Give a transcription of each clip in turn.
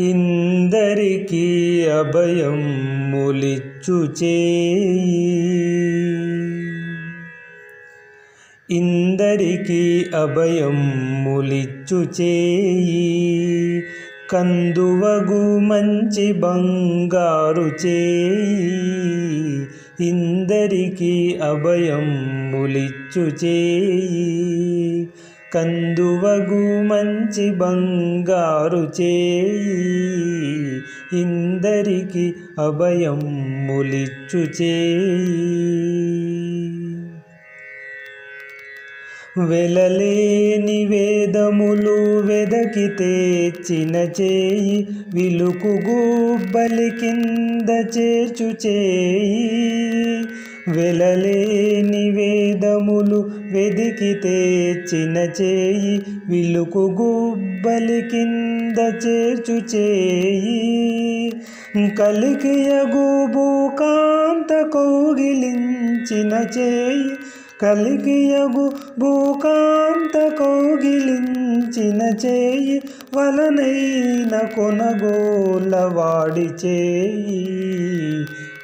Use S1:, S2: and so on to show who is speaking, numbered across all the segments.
S1: ఇందరికీ అభయం ములిచ్చు ఇందరికీ అభయం ములిచ్చు చేయి. కందువగు మంచి బంగారు చేయి. ఇందరికీ అభయం ములిచ్చు చేయి. కందువగు మంచి బంగారు చేయి. ఇందరికీ అభయం ములిచ్చు చేయి. వెలలేని వేదములు వెదకి తెచ్చిన చేయి విలుకు గుబ్బలి కింద చేర్చు చేయి. వెలలేని వేదములు వెదికి తెచ్చిన చేయి విలుకు గుబ్బలి కింద చేర్చు చేయి. కలికియగు భూకాంత కౌగిలించిన చేయి కలికియగు భూకాంత కౌగిలించిన చేయి వలనైన కొనగోలవాడి చేయి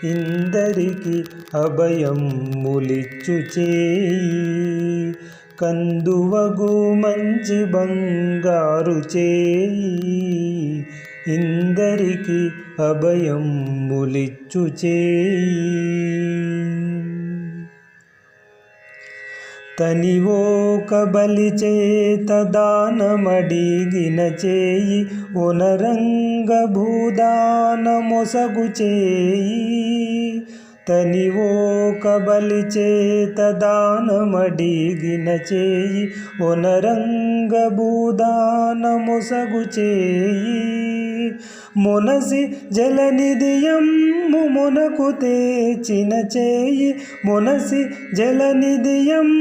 S1: ఇందరికి అభయం ములిచ్చు చేయి కందువగు మంచి బంగారు చేయి ఇందరికి అభయం ములిచ్చు చేయి తనివోక బలి చేత దానమడిగిన చేయి ఒనరంగభూదానమొసగు చేయి. తనివోక బలి చేత దానమడిగిన చేయి ఒనరంగభూదానమొసగు చేయి. మునసి జలనిధియమ్ము మునకు తెచిన చేయి మునసి జలనిధియం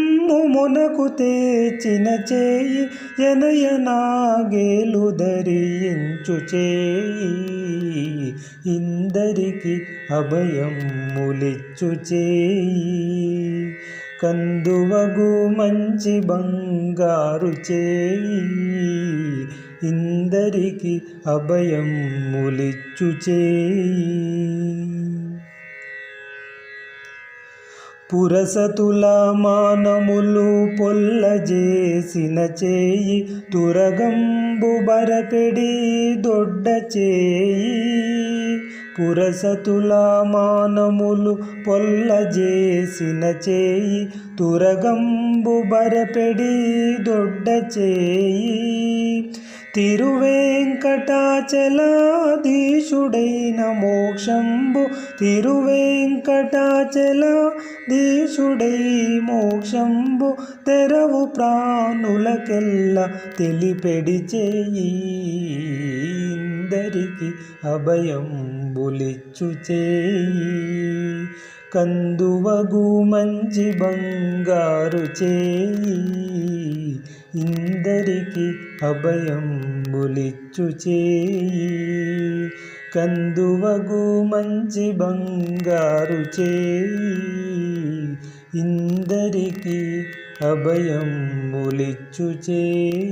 S1: మునకు తెచిన చేయి ఎనయనాగేలు ధరించు చేయి. ఇందరికి అభయం ములిచ్చు చేయి. కందువగు మంచి బంగారు చేయి. ఇందరికి అభయం ములిచ్చు చేయి. పురసతుల మానములు పొల్ల చేసిన చేయి తురగంబు బరపెడి దొడ్డ చేయి. పురసతుల మానములు పొల్ల చేసిన చేయి తురగంబు బరపెడి దొడ్డ చేయి. తిరువేంకటాచలాధీశుడైన మోక్షంబు. తిరువేంకటాచలాధీశుడై మోక్షంబు. తెరవు ప్రాణులకెల్ల తెలిపెడి చేయి ఇందరికి అభయం బులిచ్చు చేయి కందువగు మంచి బంగారు చేయి ఇందరికి అభయం బులిచ్చు చేయి కందువగు మంచి బంగారు చేయి ఇందరికి అభయం బులిచ్చు చేయి